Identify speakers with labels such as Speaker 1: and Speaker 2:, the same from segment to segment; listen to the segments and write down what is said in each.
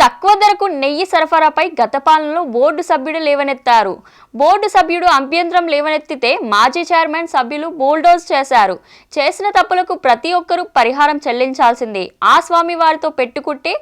Speaker 1: తక్కువ ధరకు నెయ్యి సరఫరాపై గత పాలనలో బోర్డు సభ్యుడు లేవనెత్తారు. బోర్డు సభ్యుడు అభ్యంతరం లేవనెత్తితే మాజీ చైర్మన్ సభ్యులు బోల్డోజ్ చేశారు. చేసిన తప్పులకు ప్రతి ఒక్కరూ పరిహారం చెల్లించాల్సిందే. ఆ స్వామి వారితో పెట్టుకుంటే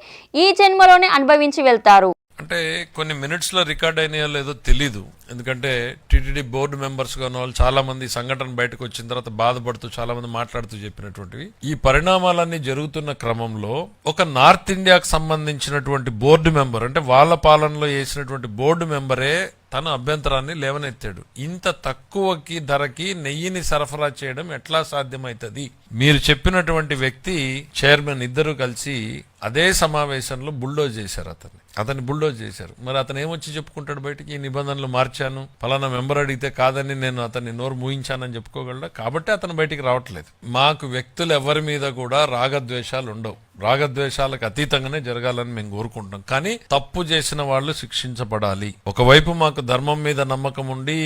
Speaker 1: ఈ జన్మలోనే అనుభవించి వెళ్తారు.
Speaker 2: అంటే కొన్ని మినిట్స్లో రికార్డ్ అయినాయో లేదో తెలీదు. ఎందుకంటే టీటీడీ బోర్డు మెంబర్స్గా ఉన్న వాళ్ళు చాలామంది సంఘటన బయటకు వచ్చిన తర్వాత బాధపడుతూ చాలామంది మాట్లాడుతూ చెప్పినటువంటివి. ఈ పరిణామాలన్నీ జరుగుతున్న క్రమంలో ఒక నార్త్ ఇండియాకు సంబంధించినటువంటి బోర్డు మెంబర్ అంటే వాళ్ళ పాలనలో వేసినటువంటి బోర్డు మెంబరే తన అభ్యంతరాన్ని లేవనెత్తాడు. ఇంత తక్కువకి ధరకి నెయ్యిని సరఫరా చేయడం ఎట్లా సాధ్యమవుతుంది మీరు చెప్పినటువంటి వ్యక్తి చైర్మన్ ఇద్దరు కలిసి అదే సమావేశంలో బుల్డోజ్ చేశారు అతన్ని. అతన్ని బుల్డోజ్ చేశారు. మరి అతను ఏమొచ్చి చెప్పుకుంటాడు బయటికి? ఈ నిబంధనలు మార్చి మార్చాను ఫలానా మెంబర్ అడిగితే కాదని నేను అతన్ని నోరు మూయించానని చెప్పుకోగలడా? కాబట్టి అతను బయటికి రావట్లేదు. మాకు వ్యక్తులు ఎవరి మీద కూడా రాగద్వేషాలు ఉండవు. రాగద్వేషాలకు అతీతంగానే జరగాలని మేము కోరుకుంటాం కానీ తప్పు చేసిన వాళ్ళు శిక్షించబడాలి. ఒకవైపు మాకు ధర్మం మీద నమ్మకం ఉండి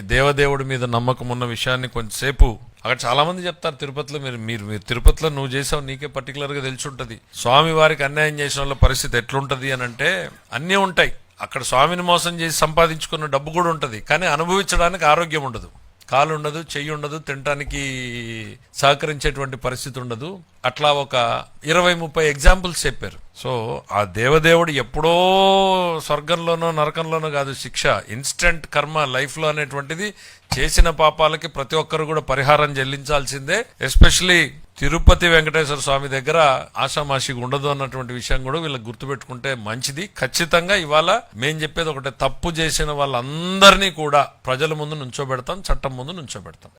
Speaker 2: దేవదేవుడి మీద నమ్మకం ఉన్న విషయాన్ని కొంచెంసేపు అక్కడ చాలా మంది చెప్తారు తిరుపతిలో మీరు మీరు మీరు తిరుపతిలో నువ్వు చేసావు నీకే పర్టికులర్గా తెలిసి ఉంటుంది. స్వామి వారికి అన్యాయం చేసిన వాళ్ళ పరిస్థితి ఎట్లుంటది అని అంటే అన్నీ ఉంటాయి. అక్కడ స్వామిని మోసం చేసి సంపాదించుకున్న డబ్బు కూడా ఉంటుంది కానీ అనుభవించడానికి ఆరోగ్యం ఉండదు. కాలు ఉండదు చెయ్యి ఉండదు తినటానికి సహకరించేటువంటి పరిస్థితి ఉండదు. అట్లా ఒక ఇరవై ముప్పై ఎగ్జాంపుల్స్ చెప్పారు. సో ఆ దేవదేవుడు ఎప్పుడో స్వర్గంలోనో నరకంలోనో కాదు శిక్ష ఇన్స్టెంట్ కర్మ లైఫ్లో అనేటువంటిది చేసిన పాపాలకి ప్రతి ఒక్కరు కూడా పరిహారం చెల్లించాల్సిందే. ఎస్పెషలీ తిరుపతి వెంకటేశ్వర స్వామి దగ్గర ఆషామాషిగా ఉండదు అన్నటువంటి విషయం కూడా వీళ్ళకి గుర్తుపెట్టుకుంటే మంచిది. ఖచ్చితంగా ఇవాళ మేం చెప్పేది ఒకటే తప్పు చేసిన వాళ్ళందరినీ కూడా ప్రజల ముందు నుంచోబెడతాం చట్టం ముందు నుంచోబెడతాం.